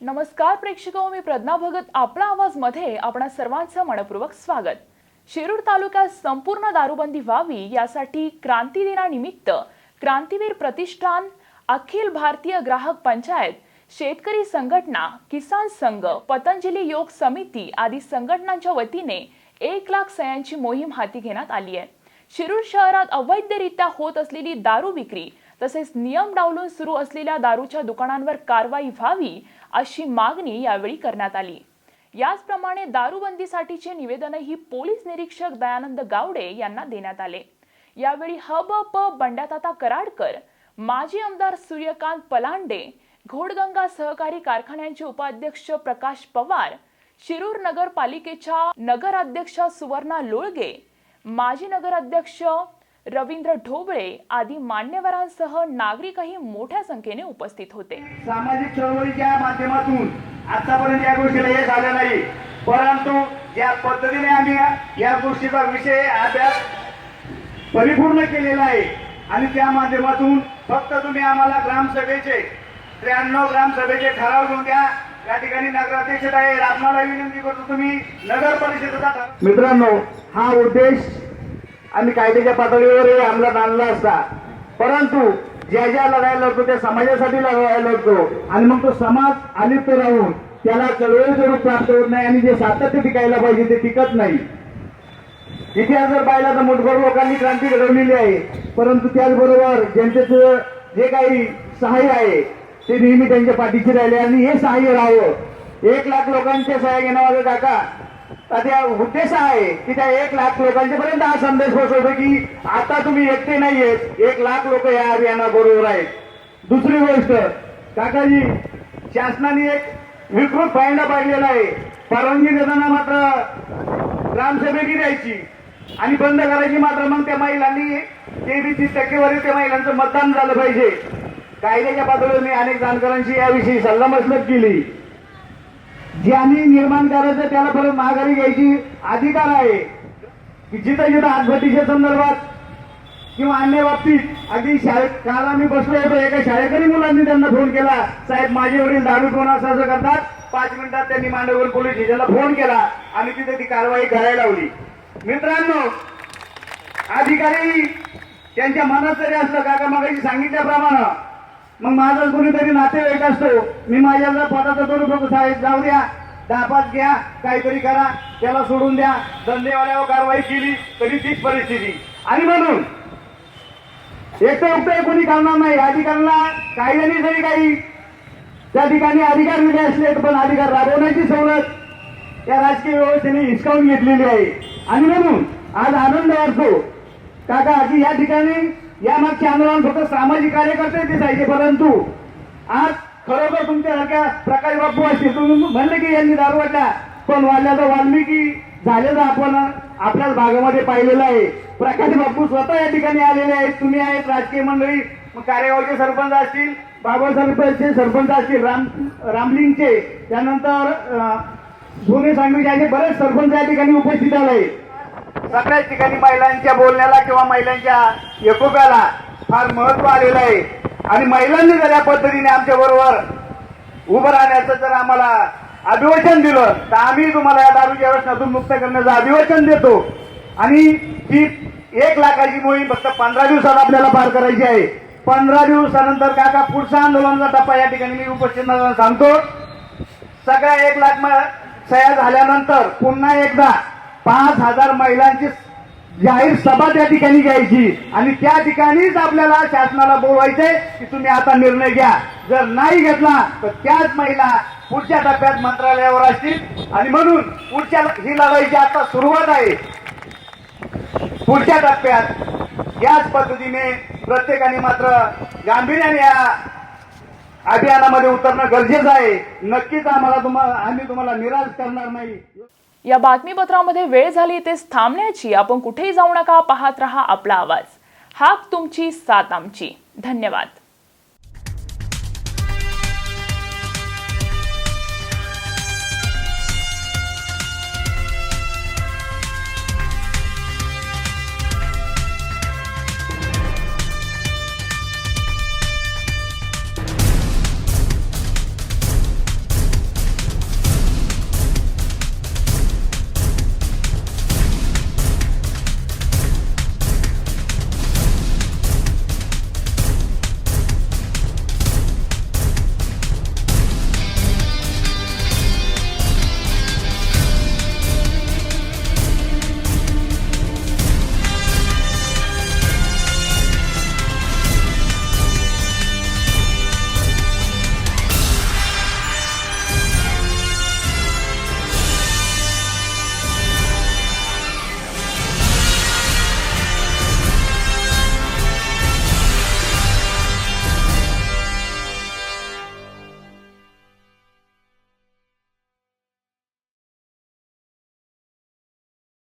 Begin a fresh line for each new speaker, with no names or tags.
नमस्कार प्रेक्षक मी प्रज्ञा भगत. आपला आवाजमध्ये आपणा सर्वांचं मनपूर्वक स्वागत. शिरूर तालुक्यात संपूर्ण दारूबंदी व्हावी यासाठी क्रांती दिनानिमित्त क्रांतीवीर प्रतिष्ठान अखिल भारतीय ग्राहक पंचायत शेतकरी संघटना किसान संघ पतंजली योग समिती आदी संघटनांच्या वतीने एक लाख सयांची मोहीम हाती घेण्यात आली आहे. शिरूर शहरात अवैधरित्या होत असलेली दारू विक्री तसेच नियम डावलून सुरू असलेल्या दारूच्या दुकानांवर कारवाई व्हावी अशी मागणी यावेळी करण्यात आली. याचप्रमाणे दारूबंदीसाठीचे निवेदनही पोलीस निरीक्षक दयानंद गावडे यांना देण्यात आले. यावेळी हब प बंड्याताता कराडकर माजी आमदार सूर्यकांत पलांडे घोडगंगा सहकारी कारखान्यांचे उपाध्यक्ष प्रकाश पवार शिरूर नगरपालिकेच्या नगराध्यक्षा सुवर्णा लोळगे माजी नगराध्यक्ष रवींद्र ढोबळे आदी मान्यवरांसह नागरिकही मोठ्या संख्येने उपस्थित होते.
सामाजिक चळवळीच्या माध्यमातून आतापर्यंत या गोष्टीला यश आलं नाही. परंतु ज्या पद्धतीने आम्ही या गोष्टीचा विषय अभ्यास परिपूर्ण केलेला आहे आणि त्या माध्यमातून फक्त तुम्ही आम्हाला ग्रामसभेचे त्र्याण्णव ग्रामसभेचे ठराव घेऊन द्या. या ठिकाणी नगराध्यक्ष आहे आपणाला विनंती करतो तुम्ही नगर परिषदेचा मित्रांनो हा उद्देश आम्ही कायद्याच्या पातळीवर आमला आणला असता. परंतु ज्या ज्या लढायला लढतो त्या समाजासाठी लढायला लढतो. आणि मग तो समाज अलिप्त राहून त्याला चळवळी स्वरूप प्राप्त होत नाही आणि जे सातत्य टिकायला पाहिजे ते टिकत नाही. इतिहास जर पाहिला तर मोठभर लोकांनी क्रांती घडवलेली आहे. परंतु त्याचबरोबर जनतेचं जे काही सहाय्य आहे ते नेहमी त्यांच्या पाठीशी राहिले आणि हे सहाय्य राहावं. एक लाख लोकांच्या सहाय्य घेण्यामागे काका. त्या उद्देश आहे की त्या एक लाख लोकांच्या पर्यंत हा संदेश पोहोचवतो की आता तुम्ही एकटे नाहीयेत. एक लाख लोक या अभियानाबरोबर आहेत. दुसरी गोष्ट काकाजी शासनाने एक विकृत फायदा पाडलेला आहे. परवानगी देताना मात्र ग्रामसभेची द्यायची आणि बंद करायची मात्र. मग त्या महिलांनी तेवीस टक्केवारी त्या महिलांचं मतदान झालं पाहिजे. कायद्याच्या पातळीवर मी अनेक जाणकारांशी याविषयी सल्लामसलत केली. ज्यांनी निर्माण करायचं त्याला परत माघारी घ्यायची अधिकार आहे. की जिथं जिथं आत्महत्येच्या संदर्भात किंवा अन्य बाबतीत अगदी शाळेत काल आम्ही बसलो होतो एका शाळेकरी मुलांनी त्यांना फोन केला. साहेब माझे वडील दारू कोण असं करतात. पाच मिनिटात त्यांनी मांडवगड पोलीस स्टेशनला फोन केला. आणि तिथे ती कारवाई करायला लावली. मित्रांनो अधिकारी त्यांच्या मनात जरी असलं काका मागायची सांगितल्याप्रमाणे मग माझा कोणीतरी नातेवाईक असतो मी माझ्या पदाचा करू शकतो साहेब जाऊ द्या दहा पाच घ्या काहीतरी करा त्याला सोडून द्या. धंदेवाल्यावर कारवाई केली तरी तीच परिस्थिती. आणि म्हणून एकटं उपयोग कोणी करणार नाही. अधिकाऱ्यांना कायद्याने जरी काही. त्या ठिकाणी अधिकार दिले असले पण अधिकार राबवण्याची सवलत या राजकीय व्यवस्थेने हिसकावून घेतलेली आहे. आणि म्हणून आज आनंद वाटतो. काका की या ठिकाणी या मागचे आंदोलन फक्त सामाजिक कार्यकर्ते दिसायचे परंतु आज खरोखर तुमच्यासारख्या प्रकाश बापू असतील. तुम्ही म्हणले की यांनी दारू वाटला पण वाल्याचा वाल्मिकी झालेलं आपण आपल्याच भागामध्ये पाहिलेलं आहे. प्रकाश बापू स्वतः या ठिकाणी आलेले आहेत. तुम्ही आहेत राजकीय मंडळी मग कार्यगावचे सरपंच असतील बाबा सरपंचचे सरपंच असतील राम रामलिंगचे. त्यानंतर सोने सांगवीचे असे बरेच सरपंच या ठिकाणी उपस्थित आले. सगळ्याच ठिकाणी महिलांच्या बोलण्याला किंवा महिलांच्या एकोप्याला फार महत्त्व आलेलं आहे. आणि महिलांनी जर या पद्धतीने आमच्या बरोबर उभं राहण्याचं जर आम्हाला अभिवचन दिलं तर आम्ही तुम्हाला या दारूच्या व्यसनातून मुक्त करण्याचं अभिवचन देतो. आणि ही एक लाखाची मोहीम फक्त पंधरा दिवसात आपल्याला पार करायची आहे. पंधरा दिवसानंतर काका पुढचा आंदोलनाचा टप्पा या ठिकाणी मी उपस्थित सांगतो. सगळ्या एक लाख सह्या झाल्यानंतर पुन्हा एकदा पाच हजार महिलांची जाहीर सभा त्या ठिकाणी घ्यायची. आणि त्या ठिकाणीच आपल्याला शासनाला बोलवायचंय की तुम्ही आता निर्णय घ्या. जर नाही घेतला तर त्याच महिला पुढच्या टप्प्यात मंत्रालयावर असतील. आणि म्हणून पुढच्या ही लढाईची आता सुरुवात आहे पुढच्या टप्प्यात याच पद्धतीने प्रत्येकाने मात्र गांभीर्याने या अभियानामध्ये उतरणं गरजेचं आहे. नक्कीच आम्हाला तुम्हाला आम्ही तुम्हाला निराश करणार नाही.
या बातमीपत्रामध्ये वेळ झाली तेच थांबण्याची. आपण कुठेही जाऊ नका पाहत रहा आपला आवाज. हाक तुमची साथ आमची. धन्यवाद.